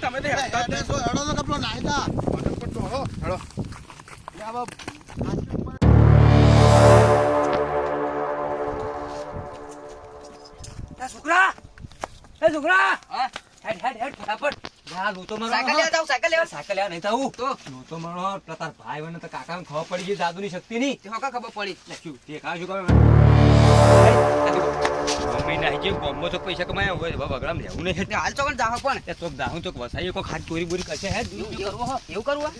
તમે તો નહીં. હેડો તો કપડો નાહી જા. હેડો. લે હવે એ છોકરા એ છોકરા હેડ હેડ હેડ ફટાફટ. જા લોતો મારો સાયકલ લેવા જાઉં, સાયકલ લેવા. સાયકલ લેવા નહીં થવું તો? લોતો મારો તાર ભાઈ બને તો કાકાને ખબર પડી ગઈ જાદુની શક્તિ ની તે હોકા ખબર પડી? લે શું તે કા શું કરે મમ્મી જે પૈસા કમાયા હોય બાબા બગડામ રહેવું નહીં. હાલ ચોક જાહો પણ. ચોક તો ચોક વસાઈ કોઈ ખાત ચોરી બોરી કરશે હે? એવું કરવું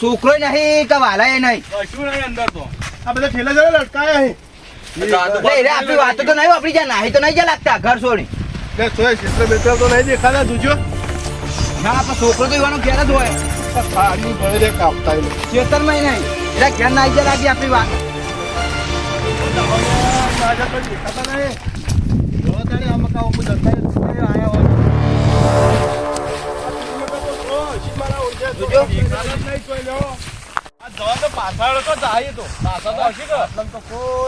છોકરો નહીં કે વાલાય નહીં કશું નહીં અંદર તો આ બધા ઠેલા જરા લટકાયા અહીં આપણી વાતો તો નહીં આપણી જ્યાં નાહી તો નહીં જ્યાં લાગતા ઘર છોડી તો નહીં દેખાતા જોજો ના આપણે છોકરો તો એવાનો ઘેર જ હોય પાણી ભરી કાપતા ખેતરમાં નહીં એટલે ઘેર નાહી જ્યાં લાગી આપણી વાત દેખાતા નહીં જો તારે આ મકા ઉપર જતા જોજો. પાછળ તો જાય તો. પાછળ તો આવશે કે?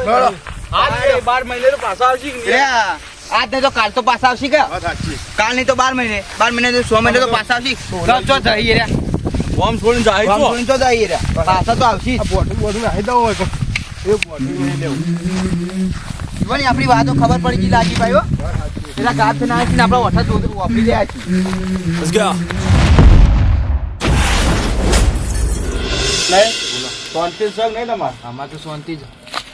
બરાબર. આ બાર મહિને પાછા આવશે કે રે આ- આજ નહીં તો કાલ તો પાછા આવશે કે? કાલ નહીં તો બાર મહિને. બાર મહિને તો સો મહિને તો પાછા આવશે. તો જઈએ રે. છોડીને જાય તો. છોડીને તો જઈએ રે. પાછા તો આવશે. બોટલ બોટલ નાખી દો હોય એ બોટલ નહીં લેવું. જીવન આપણી વાતો ખબર પડી ગઈ લાગી ભાઈ હો પેલા ગાત ના આપણા વઠા વાપરી રહ્યા છીએ. નહીં શાંતિ છે નહીં તમારે? આમાં તો શાંતિ જ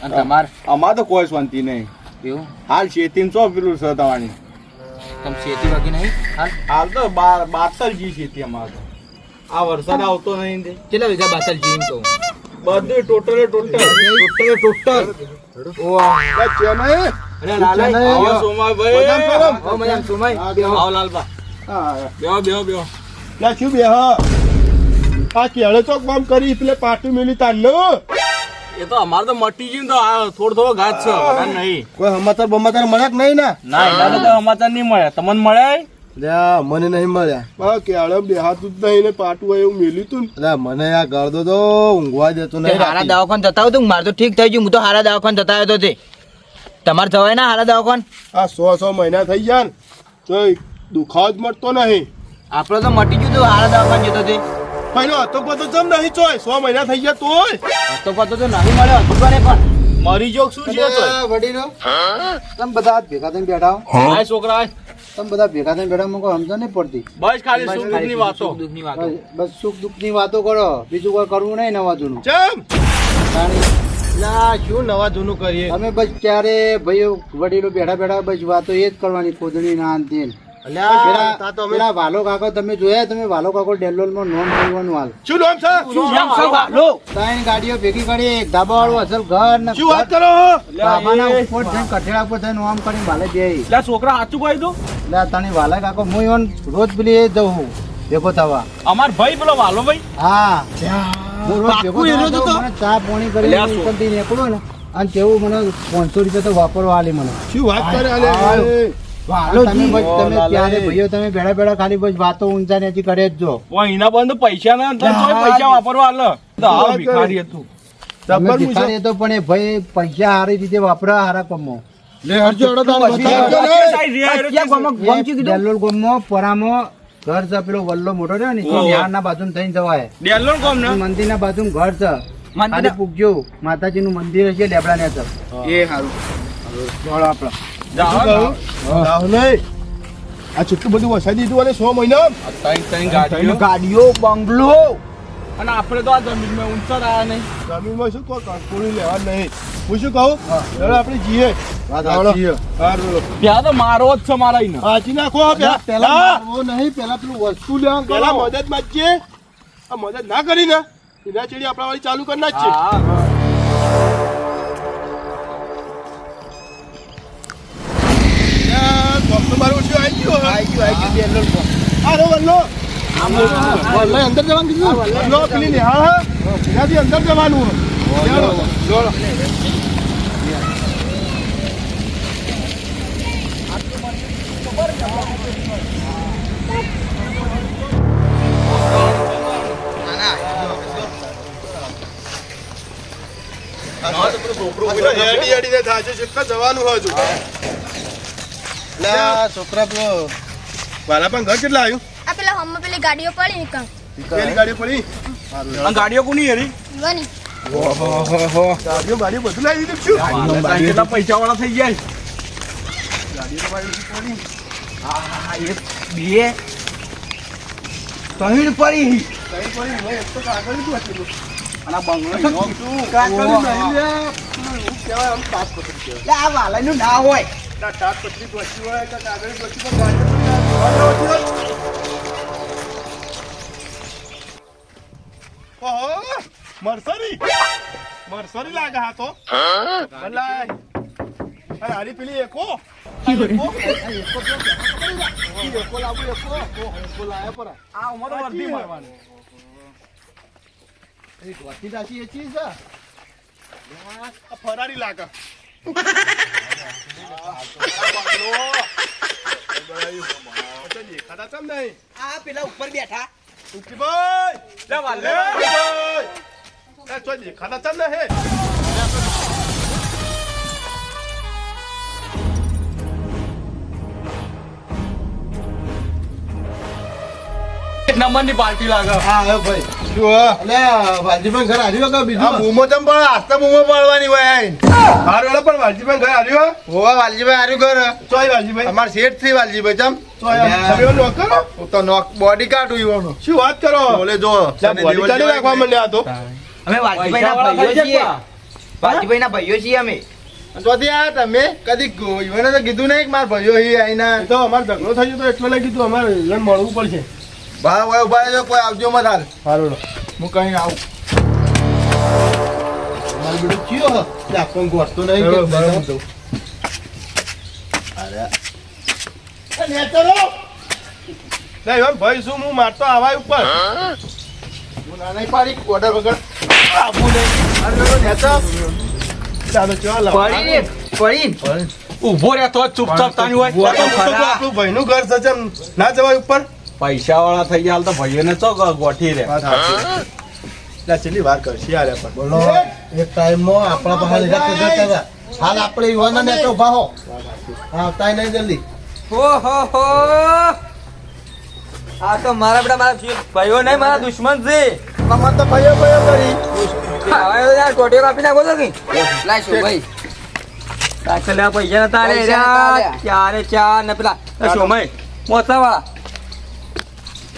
અને તમાર? અમાર તો કોઈ શાંતિ નહીં. એવું? હાલ શેતીમાં શું પેલું છે તમારી? તમે શેતી વગી નહીં? હાલ. હાલ તો બાર બાતલ જી શેતી અમાર તો. આ વરસાદ આવતો નહીં કેટલા વીઘા બાતલ જીવીને બધું ટોટલે ટોટલ. ટોટલે ટોટલ. ઓવા ચેનઈ? અરે લાલાઈ આવો. આવો સોમાભાઈ આવો મજામ સોમાઈ. હા, બેહો. આવો લાલબા. હા બેહો બેહો બેહો. લા શું બે આ કેળે ચોક બામ કરી એટલે પાટું મેલી તાનનો એ તો અમારે તો મટી ગયું ને તો આ થોડો થોડો ઘાત છે વધારે નહીં. કોઈ સમાચાર બમાચાર મળ્યા કે નહીં ના? ના એના તો સમાચાર નહીં મળે તમને મળે લ્યા મને નહીં મળ્યા. કેળે બે બેહાતું જ નહીં ને પાટું એવું મેલ્યું તું ને. મને આ ગળદો તો ઊંઘવા દેતો નહીં હારા દવાખાન જતા હોય મારે તો ઠીક થઈ ગયું. હું તો હારા દવાખાન જતા આવ્યો તો તમારે જવાય ના હારા દવાખાને? આ સો સો મહિના થઈ ગયા ને. તો દુખાવો જ મળતો નહીં. આપણે તો મટી ગયું તો હારા દવાખાન જતો તે. પહેલો હતો બધો જમ નહીં ચોય સો મહિના થઈ ગયા તોય. તો પાછો તો નહીં મળ્યો હતું પણ. મરી જોક શું છે તો વડીલો? તમે બધા ભેગા થઈને બેઠા હો. છોકરા તમે બધા ભેગા થઈને બેઠા મને કોઈ સમજ નહીં પડતી. બસ ખાલી સુખ વાતો. સુખ દુઃખની વાતો. બસ સુખ દુઃખની વાતો કરો. બીજું કોઈ કરવું નહીં નવા જૂનું ચમ ના શું નવા જૂનું કરીએ? અમે બસ ક્યારે ભાઈઓ વડીલો બેઠા બેઠા બસ વાતો એ જ કરવાની ખોદણી ના અંતિમ પેલા વાલો કાકો તમે જોયા? તમે વાલો કાકો ડેલોલમાં નોમ હાલ. શું નામ છે? એમ શું વાલો? ત્રણ ગાડીઓ ભેગી કરી એક ધાબા વાળું અસલ ઘર ને શું વાત કરો ધાબાના ઉપર થઈને કઠેડા ઉપર થઈને આમ કરીને વાલે બે લા છોકરા સાચું કહી દો એટલે તને વાલા કાકો હું ઈવન રોજ પેલી એ જઉં ભેગો થવા. અમાર ભાઈ પેલો વાલો ભાઈ? હા. હું રોજ ભેગો એનો ચા પાણી કરી અલ્યા ઉપરથી નીકળું ને અને તેવું મને પાંચસો રૂપિયા તો વાપરવા આલી મને. શું વાત કરે તમે બસ તમે ત્યારે ભાઈઓ તમે બેડા બેડા ખાલી બસ વાતો ઊંચા ને કરે જ જો. એના બંધ પૈસા ના પૈસા વાપરવા આલે તો આ ભિખારી હતું. તમે ભિખારી તો પણ એ ભાઈ પૈસા સારી રીતે વાપરા હારા કમો. લે હરજો અડો તારે પછી બતાવજો ને. પૈસા સાઈ રહ્યા એ ક્યાં ગામમાં ગામ ચૂકી દો? ડેલોલ ગામમાં પરામાં ઘર છે પેલો વલ્લો મોટો રહ્યો ને ત્યાં ના બાજુ થઈને જવાય. ને? મંદિર ના બાજુ ઘર છે. પૂગજો માતાજી નું મંદિર છે લેબડા ને એ હારું. જોડો આપડે જાઓ શું કહું? રાહુલ નહીં. આ કેટલું બધું વસાઈ દીધું અને સો મહિના? ત્રણ ત્રણ ગાડીઓ. ગાડીઓ બંગલો. અને આપણે તો આ જમીનમાં ઊંચા રહ્યા નહીં. જમીનમાં શું કોઈ કંકોડી લેવા નહીં. હું શું કહું? ચાલો આપણે. હારું. ત્યાં તો મારો જ છે મારા ઈને હાચી નાખો પેલા. નહીં પેલા પેલું વસ્તુ લેવા પેલા. મદદ આ મદદ ના કરી ને. એના ચેડી આપણા વાળી ચાલુ કરી નાખીએ આવી ગયું. ગયું ગયું અરે વલ્લો. અંદર જવાનું કીધું? લો પેલી નિહાળ હા. એનાથી અંદર જવાનું ચાલો. ચાલો જવાનું હજુ. લા છોકરા પેલો વાલા પણ ઘર કેટલા આવ્યું? આ પેલા હમણાં પેલી ગાડીઓ પડી ને પેલી ગાડી પડી? આ ગાડીઓ કોની હેરી બની ગાડીઓ ગાડીઓ બધું લાવી દીધું છું. કેટલા પૈસા વાળા થઈ ગયા? બે ત્રણ પડી. કઈ પડી ભાઈ એક તો કાગળ જ હતું. અને બંગલો કાગળ નહીં લે. શું કહેવાય આમ તાટપત્રી કહેવાય આ વાલાનું ના હોય. ના હોય પણ તો જવા જોઈએ. ઓહો મરસરી. મરસરી લાગે હા તો. અલાય અરે પેલી એકો? એકો? એકો લાવું એકો એકો. લાયા પર. આ ઉંમર વર્ધી મારવાની. એ ગોતી નાખી એ ચીજ ફરારી લાગે. આ પેલા ઉપર બેઠા ઉકી ભાઈ લે વાલે. એ તો દેખાતા ચમ નહીં એક નંબરની પાર્ટી લાગે હા ભાઈ વાલજીભાઈ ઘર આવ્યો કે બીજું? બૂમો ચમ પણ આસ્તા બૂમો પાડવાની હોય હારું એટલે પણ વાલજીભાઈ ઘર આવ્યો હોવા વાલજીભાઈ આર્યું ઘર. ચોય વાલજીભાઈ. અમાર શેઠથી વાલજીભાઈ ચમ? તમે હું તો નોક બોડી કાઢું યુવાનો શું વાત કરો? બોલે જો બોડી ચાલી રાખવા માંડ્યા તો. અમે વાલજીભાઈ ના ભાઈઓ છીએ. વાલજીભાઈ ના ભાઈઓ છીએ અમે. જોથી આ તમે? કદી તો કીધું નહીં મારો ભાઈઓ હી આઈના. તો અમારે ઝઘડો થયો તો એટલે લઈ કીધું અમારે મળવું પડશે. ભાઈ ભાઈ ઊભા કોઈ આવજો મત હાલ. સારું હું કઈ આવું. મારું બેટું ચિયો હ? તે આપણને ગોઠતો નહીં કે બરાબર અરે. એ નેચરો નહીં એમ ભાઈ શું હું મારતો આવાય ઉપર? હું? ના નહીં પાડી ઓર્ડર વગર. આપું નહીં. અરે ચાલો ચાલો પડી પડી ઊભો રહેતો જ ચૂપચાપ તાની હોય. આપણું ભાઈનું ઘર છે ના જવાય ઉપર. પૈસા વાળા થઈ ગયા તો ભાઈઓને ચો ગોઠી રે છેલ્લી વાર કરશી યાર પણ બોલો એક ટાઈમમાં આપણા પાસે લીધા કરતા હતા હાલ આપણે યુવાના ને તો ઊભા હો. આવતા નહીં જલ્દી. હો હો. હો આ તો મારા બેટા મારા ભાઈઓ નહીં મારા દુશ્મન છે. મમ્મા તો ભાઈઓ ભાઈઓ કરી. હવે યાર ટોટીઓ કાપી નાખો તો કે? લાઈશું ભાઈ? પૈસા નતા રે પૈસા નતા રે ચાર ને પેલા શોમય મોસા વાળા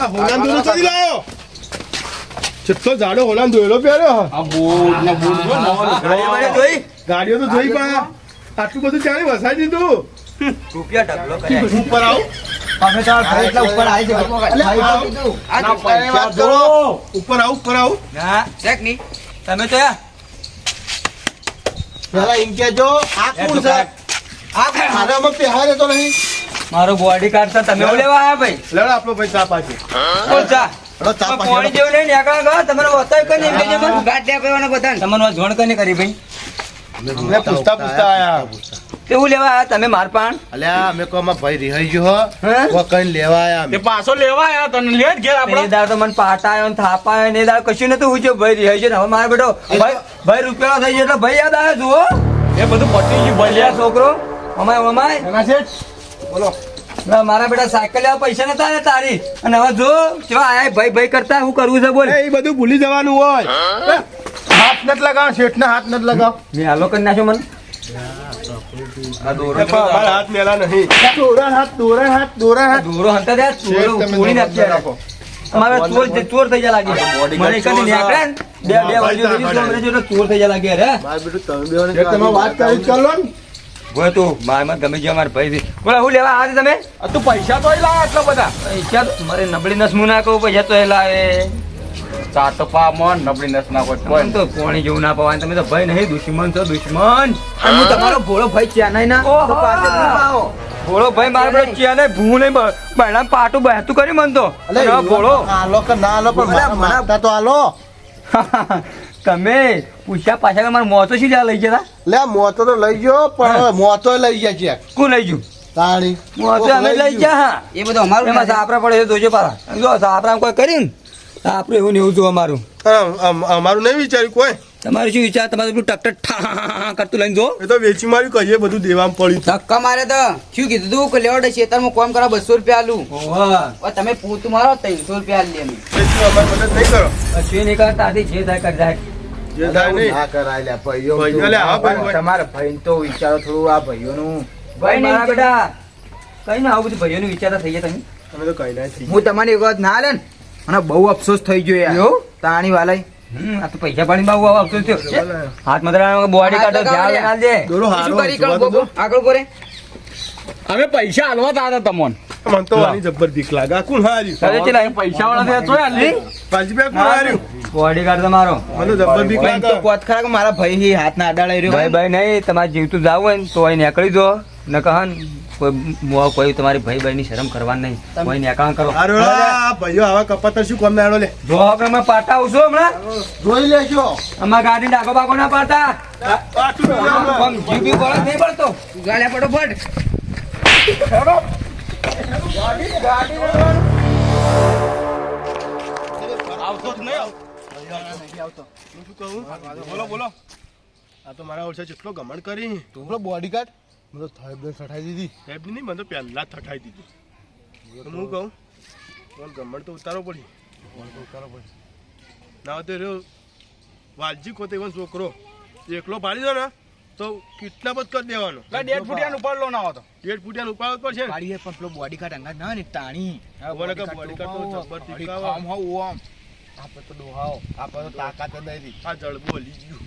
આ હોલાન દોરો ચડી લાયો જેટલો જાડો હોલાન દોયલો પહેર્યો આ બૂટ ને બૂટ જો નવો ગાડી વાળી નીકળ્યો. જોઈ ગાડીઓ તો જોઈ પા આટલું બધું ચાલે વસાઈ દીધું રૂપિયા ઢગલો કરે ઉપર આવ અમે તો એટલા ઉપર આવી છે આ વાત કરો. ઉપર આવ ઉપર આવ ના ચેકની તમે તો પેલા એમ કેજો આ કોણ છે આ કોણ? મારામાં પહેરે તો નહીં મારો બોડી કાર્ડ છે તમે લેવા આયા ભાઈ? લેડો આપણો ભાઈ ચા પાછી. બોલ ચા હેડો ચા તમે પાછી પાણી જેવું નહીં નીકળો ગયો તમારે બતાવી કઈ નહીં એમ કહેજો મને. ગાંઠિયા પીવાના બધાને. તમને વાત જોણ કઈ કરી ભાઈ. અમને પૂછતા પૂછતા આયા. કેવું લેવા આવ્યા તમે માર પાણ અલ્યા અમે કહો અમાર ભાઈ રિહાઈ ગયો હો. કઈ લેવા આયા તે પાછો લેવા આયા તને લેટ ઘેર એ દાડ તો મને પાટા ને થાપા ને દાડ કશું નતું હું ભાઈ રહી છે હવે મારો બેટો ભાઈ ભાઈ રૂપિયા થઈ ગયો એટલે ભાઈ યાદ આવે જુઓ એ બધું પતી ગયું છોકરો અમાય અમાય. બોલો. મારા બેટા સાયકલ લેવા પૈસા નતા ને તારી. અને હવે જો કેવા આયા ભાઈ ભાઈ કરતા હું કરવું છે બોલ. એ બધું ભૂલી જવાનું હોય. હાથ નથી લગાવ શેઠને હાથ નથી લગાવ મેં હાલો કરી નાખ્યો મને. આ દોરો એ પણ અમારા હાથ મેલા નહીં. દોરા હાથ દોરા હાથ દોરા હાથ. દોરો હંતા દે શેઠ તમે નાખ્યા રાખો. અમારે ચોર ચોર થઈ જાય લાગે. મને કદી નીકળે બે બે વાગ્યે ભાઈ, સુધી તો અમને જો ચોર થઈ જાય લાગે રે. તમે બેઓને શેઠ તમે વાત કરી જ લો ને. બોલ તું મારમાં ગમે છે મારા ભાઈ બોલા હું લેવા આજે તમે તું પૈસા તો લાવ આટલા બધા. પૈસા મારે નબળી નસ મું ના કહું પૈસા તો લાવે ચા તો પા મન નબળી નસ ના કોઈ મને તો કોણી જેવું ના પવાય તમે તો ભાઈ નહીં દુશ્મન છો દુશ્મન. હું તમારો ભોળો ભાઈ ચેનાઈ ના. ભોળો ભાઈ મારા ભાઈ ચિયા નહીં ભૂ નહીં બહેણા પાટું બહેતું કરી મન તો. ભોળો. આલો કે ના આલો પણ મારા મને- તો આલો તમે પૂછ્યા પાછા મારા મોતો શી લઈ ગયા લે મોતો તો લઈ ગયો પણ હવે મોતો લઈ ગયા છે. કોણ લઈ ગયું? તાણી. મોતો અમે લઈ ગયા. હા. એ બધું અમારું એમાં સાપરા પડે છે જોજો પાછા. જો સાપરા કોઈ કરી ને? આપણું એવું ને એવું જો અમારું. અમ- અમ- અમારું નહીં વિચાર્યું કોઈ? તમારું શું વિચાર? તમારે પેલું ટક ઠા કરતું લઈને જો. એ તો વેચી માર્યું કહીએ બધું દેવામાં પડ્યું ધક્કા મારે તો. શું કીધું તું? કે લેવડે ખેતરમાં કોમ કરો બસો રૂપિયા આલું. તમે પોતું મારો ત્રણસો રૂપિયા આલી અમે મદદ નહીં કરો. કશું નહીં કરતા આથી જે થાય કરી ભાઈ. તમારા ભાઈ તો વિચારો થોડું આ ભાઈઓનું. ભાઈ મારા બેટા કઈ ના આવું બધું ભાઈઓનું વિચારતા થઈ ગયા તમે. અમે તો કઈ ના હું તમારી એક વાત ના લે ને? મને બહુ અફસોસ થઈ ગયો યાર. તાણી વાલાઈ હમ આ તો પૈસા પાણી બાબુ આવતો થયો હાથ મદરા બોડી કાઢો ધ્યાન લગાલ દોરો હારો કરી? આગળ બોરે અમે પૈસા હાલવા તા હતા તમોન. મન તો વાની જબ્બર દીક લાગે. આ કોણ હાર્યું? અરે ચલા પૈસા વાળા તો હાલી. બે કુણ હાર્યું? બોડી કાઢ તમારો મને જબ્બર દીક ભાઈ તો કોત ખરા મારા ભાઈ હી હાથ ના અડાડાઈ રહ્યો? ભાઈ ભાઈ નહીં તમારે જીવતું જાવ હોય ને તો અહીં નીકળી દો ન કહન કોઈ મો- કોઈ તમારી ભાઈ ભાઈ ની શરમ કરવાની નહીં. કોઈ નીકળણ કરો. અરે ભાઈઓ આવા કપાતર શું કામ ના લે? જો આપણે અમે પાટા આવશું હમણાં. જોઈ લેજો. અમારા ગાડી ડાકો બાકો ના પાડતા. આટલું જીબી આમ નહીં પડતો. ગાળ્યા પડો ફટ. ચલો ગાડી ગાડી આવતો જ નહીં આવતો. હું શું કહું બોલો બોલો. આ તો મારા ઓછા જેટલો ગમણ કરી. તું બોલો બોડી ગાર્ડ? મને તો બ્રેક દીધી. સાહેબ નહીં મને તો પહેલાં જ થઠાઈ દીધી હું કહું તમારે ગમણ તો ઉતારો પડી. ના તો રહ્યો વાલજી ખોતે એવો છોકરો એકલો પાડી દો ને તો કિડનેપ જ કરી દેવાનો. ડેઢ ફૂટિયા ઉપર લો ના હતો ડેઢ ફૂટિયાનું ઉપાડ પડશે. પાડીએ પણ પેલો બોડી કાર્ડ અંગા ના ને તાણી મને કે body card તો જબ્બર ટીકાવા. કામ હોવ આમ. આપણે તો ડોહાઓ આપણે તો તાકાત નહીં. આ જળબો ગયું.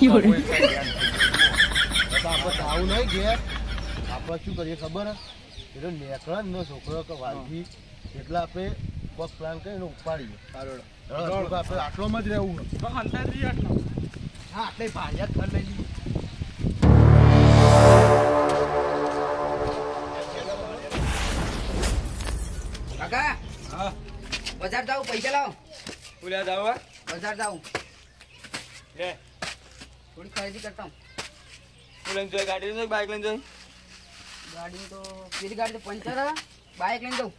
તો આપણે આવું નહીં ગયા આપણે શું કરીએ ખબર હે? નેકળા ને છોકરો કે વાલજી એટલે આપણે પગ પ્લાન કરીને ઉપાડીએ. આપણે આટલોમાં જ રહેવું હે. હા એટલે ભાડિયા ઘર લઈ લીધું. કાકા બજાર જાવ પૈસા લાવ. બોલ્યા જાવ બજાર જાવ લે થોડી ખરીદી કરતા હું તું લઈને જોઈ ગાડી લઈને બાઈક લઈને જોઈ ગાડી તો પેલી ગાડી તો પંચર બાઇક લઈને જાઉં.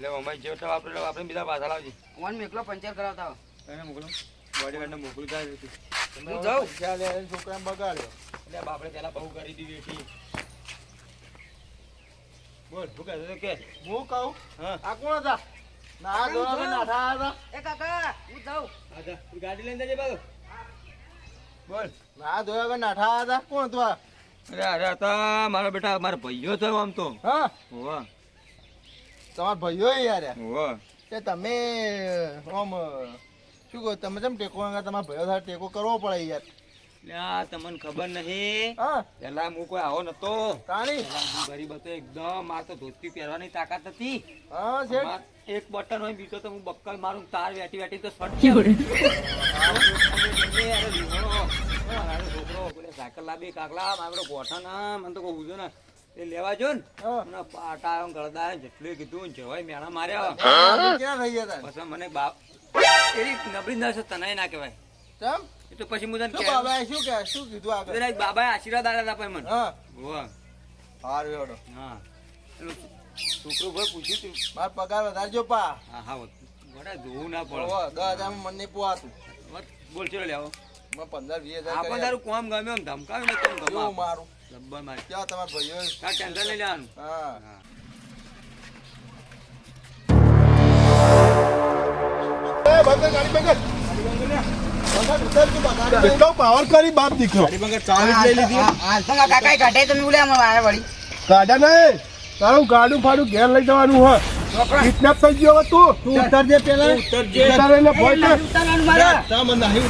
લે અમારી જેવટા વાપરે આપણે બીજા પાછા લાવજી. ઓન મેકલો પંચર કરાવતા એને મોકલો. બોડી ગાર્ડને મોકલી જાય હતી હું જાઉં? પૈસા એને છોકરાને બગાડ્યો. એટલે બાપડે પેલા બહુ કરી દીધી હતી બોલ કહેતો કે? હું કહું? હા. આ કોણ હતા? ના દોડા કે નાઠા હતા. એ કાકા હું જાઉં. આજા ગાડી લઈને જજે બાજુ બોલ. ના નાઠા હતા. કોણ હતું અરે અરે હતા મારા બેટા મારા ભાઈઓ થયો આમ તો. હા? હોવા. તમારા ભાઈઓ યાર. હોવા. તે તમે આમ શું કહો તમે જેમ ટેકો ના તમારા ભાઈઓ સાથે ટેકો કરવો પડે યાર. લ્યા તમને ખબર નહીં. હા? પેલા હું કોઈ આવો નતો. તાણી? ગરીબ હતો એકદમ. માર તો ધોતી પહેરવાની તાકાત હતી. હા એક બટન હોય બીજો તો હું બક્કલ મારું તાર વેટી વેટી તો શોર્ટ છોકરો સાયકલ લાવી કાકલા મારો ગોઠા મને તો કહું ને એ લેવા જો ને પાટા ગળદા જેટલું કીધું જવાય મેણા માર્યા થઈ ગયા મને બાપ એવી નબળી ના છે તને ના કહેવાય તો પછી હું તને બાબા શું કે શું કીધું આગળ બાબાએ આશીર્વાદ આલ્યા હતા મને હા હોવા હારું ભાઈ પૂછ્યું તું માર પગાર વધારજો પા હા હા ના પડે દસ હજાર મને વટ, બોલ ચલો લેવો પંદર વીસ હજાર આપણ તારું કોમ ગમે એમ ધમકાવ્યું ને તેમ આપો. મારું. લબ્બર મારી. ક્યાં તમારા ભાઈઓ? આ ટેન્શન લઈ લેવાનું. હા. હા. એ બંધ ગાડી બંધ કેટલો પાવર કરી બાપ દીકરો. આલફામાં કાકાએ કાઢે તમે બોલે આમાં આયા નહીં. તારું ગાડું ફાડું ઘેર લઈ જવાનું હોય. કિડનેપ થઈ ગયો હવે તું તું ઉતરજે પેલા ઉતરજે ઉતારે ને ભોય કર. ઉતારવાનું મારા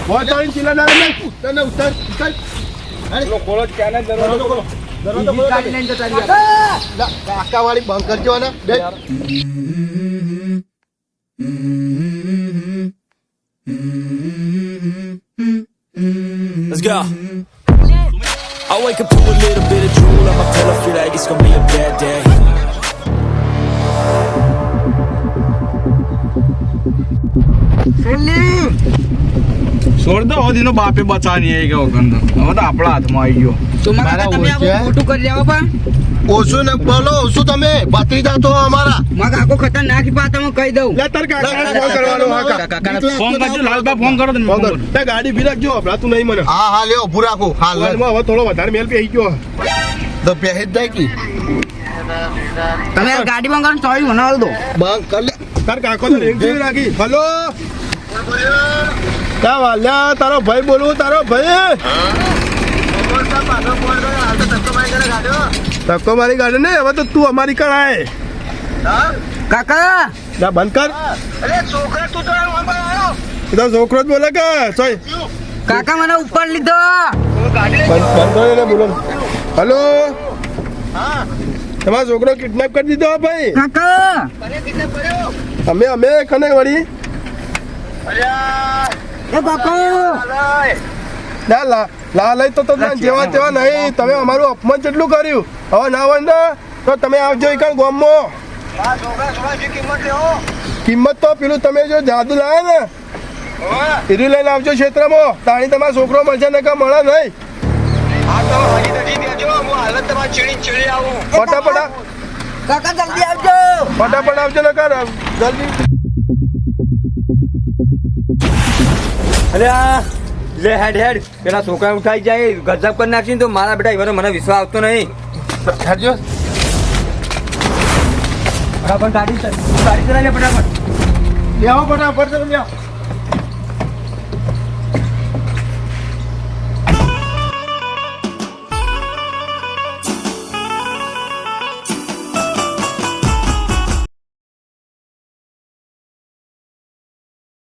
ભોય કરીને ચીલા ના નહીં ઉતર ને ઉતર ઉતર પેલો ખોલો જ ક્યાં ને દરવાજો ખોલો દરવાજો ખોલો ગાડી લઈને જતા રહ્યા કાકા વાળી બંધ કરજો ને બે Let's go. I wake up to a little bit of drool છોડ દો હવે એનો બાપે બચાવી નહીં ગયો ગંદો હવે તો આપણા હાથમાં આવી ગયો. તો મારા તમે આવું મોટું ખોટું કરી જાવ પા ઓછું ને બોલો ઓછું તમે. ભત્રીજા તો અમારા. મા કાકો ખતરનાક પા તમે કહી દઉં. લે તાર કાકા ફોન કરવાનો હા કાકા ફોન કરજો લાલબા ફોન કરો તમે ફોન કરો. તે ગાડી ભી રાખજો હભરાતું નહીં મને. હા હા લ્યો ભૂ રાખો. હા લે. હવે થોડો વધારે મેલ પી ગયો. તો પહેરી જ જાય કી. તમે ગાડી બંધ કરો ચોરી બનાવ દો. બંધ કર લે. તાર કાકો તો રિંગ રાખી. હલો? તા વાલ્યા તારો ભાઈ બોલું તારો ભાઈ. ધક્કો મારી ગાડી ને હવે તો તું અમારી કરાય કાકા? ના બંધ કર. તો છોકરો જ બોલે કે સોય. કાકા મને ઉપર લીધો. બોલો. હલો? તમારો છોકરો કિડનેપ કરી દીધો ભાઈ. કાકા? અમે અમે કને વળી એ ના લા લા લઈ તો તમને જેવા તેવા નહીં. તમે અમારું અપમાન કેટલું કર્યું. હવે ના હોય ને તો તમે આવજો એક ગામમાં. કિંમત તો પેલું તમે જો જાદુ લાવે ને એરી લઈને આવજો ક્ષેત્રમાં. તાણી તમારો છોકરો મળશે ને કે મળે નહીં. ફટાફટ કાકા જલ્દી આવજો. ફટાફટ આવજો ને કર જલ્દી અરે આ લે હેડ હેડ. પેલા છોકરા ઉઠાઈ જાય ગજબ કરી નાખશે તો મારા બેટા એવાનો મને વિશ્વાસ આવતો નહીં. હેડજો. ફટાફટ ગાડી ગાડી ચલાવી ફટાફટ. લેવો ફટાફટ તમે.